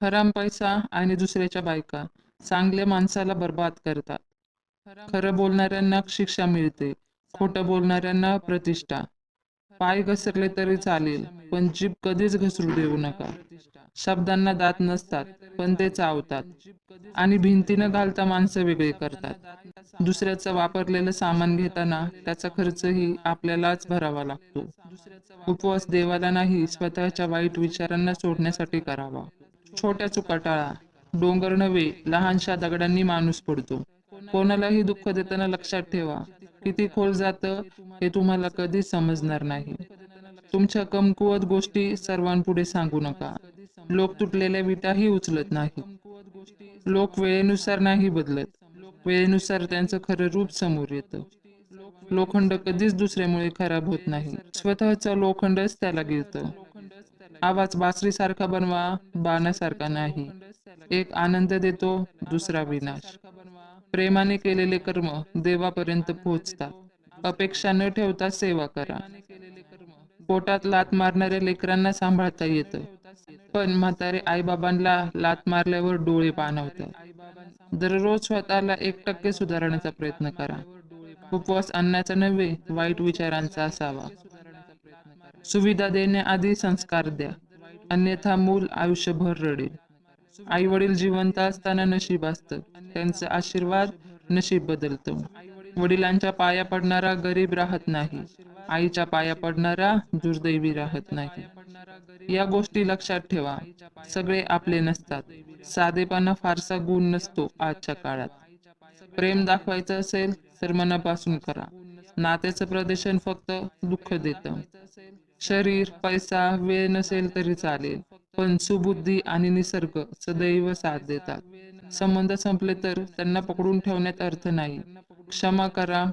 हराम पैसा आणि दुसऱ्याच्या बायका. चांगल्या माणसाला बर्बाद करतात. खरं बोलणाऱ्यांना शिक्षा मिळते. खोटं बोलणाऱ्यांना प्रतिष्ठा. पाय घसरले तरी चालेल पण जीभ कधीच घसरू देऊ नका. शब्दांना दात नसतात पण ते चावतात. आणि भिंतीनं घालता माणसं वेगळी करतात. दुसऱ्याचं वापरलेलं सामान घेताना त्याचा खर्चही आपल्यालाच भरावा लागतो. उपवास देवाला नाही स्वतःच्या वाईट विचारांना सोडण्यासाठी करावा. छोट्या चुका टाळा. डोंगर नव्हे लहानशा दगडांनी माणूस पडतो. कोणालाही दुःख देताना लक्षात ठेवा. किती खोल जात हे तुम्हाला कधीच समजणार नाही. तुमच्या कमकुवत गोष्टी सर्वांपुढे सांगू नका. लोक तुटलेल्या विटाही उचलत नाही लोक वेळेनुसार नाही बदलत. वेळेनुसार त्यांचं खरं रूप समोर येतं. लोखंड कधीच दुसऱ्यामुळे खराब होत नाही. स्वतःचं लोखंडच त्याला गिरतं आवाज बासरीसारखा बनवा बाणासारखा नाही. एक आनंद देतो दुसरा विनाश. प्रेमाने केलेले कर्म देवापर्यंत पोहोचतात. अपेक्षा न ठेवता सेवा करा. पोटात लात मारणाऱ्या लेकरांना सांभाळता येतं. पण म्हातारे आईबाबांना लात मारल्यावर डोळे पाणवतात दररोज स्वतःला एक टक्के सुधारण्याचा प्रयत्न करा. उपवास अन्नाचा नव्हे वाईट विचारांचा असावा. सुविधा देण्याआधी संस्कार द्या. अन्यथा मूल आयुष्यभर रडेल. आई वडील जिवंत असताना नशीब असतं. त्यांचा आशीर्वाद नशीब बदलतो. वडिलांच्या पाया पडणारा गरीब राहत नाही. आईच्या पाया पडणारा दुर्दैवी राहत नाही. या गोष्टी लक्षात ठेवा. सगळे आपले नसतात. साधेपणा फारसा गुण नसतो आजच्या काळात. प्रेम दाखवायचं असेल तर मनापासून करा. नात्याचं प्रदर्शन फक्त दुःख देत. शरीर पैसा वेळ नसेल तरी चालेल पण सुबुद्धी आणि निसर्ग सदैव साथ देतात. संबंध संपले तर त्यांना पकडून ठेवण्यात अर्थ नाही. क्षमा करा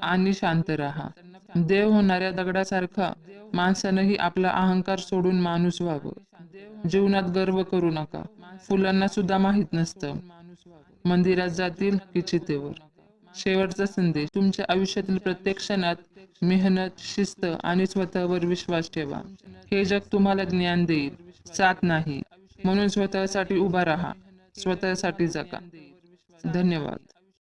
आणि शांत राहा. देव होणाऱ्या दगडासारखा माणसानंही आपला अहंकार सोडून माणूस व्हावं. जीवनात गर्व करू नका. फुलांना सुद्धा माहीत नसतं. मंदिरात जातील की चितेवर. शेवटचा संदेश. तुमच्या आयुष्यातील प्रत्येक क्षणात मेहनत शिस्त आणि स्वतःवर विश्वास ठेवा. हे जग तुम्हाला ज्ञान देईल. साथ नाही. म्हणून स्वतःसाठी उभा राहा. स्वतःसाठी जगा. धन्यवाद.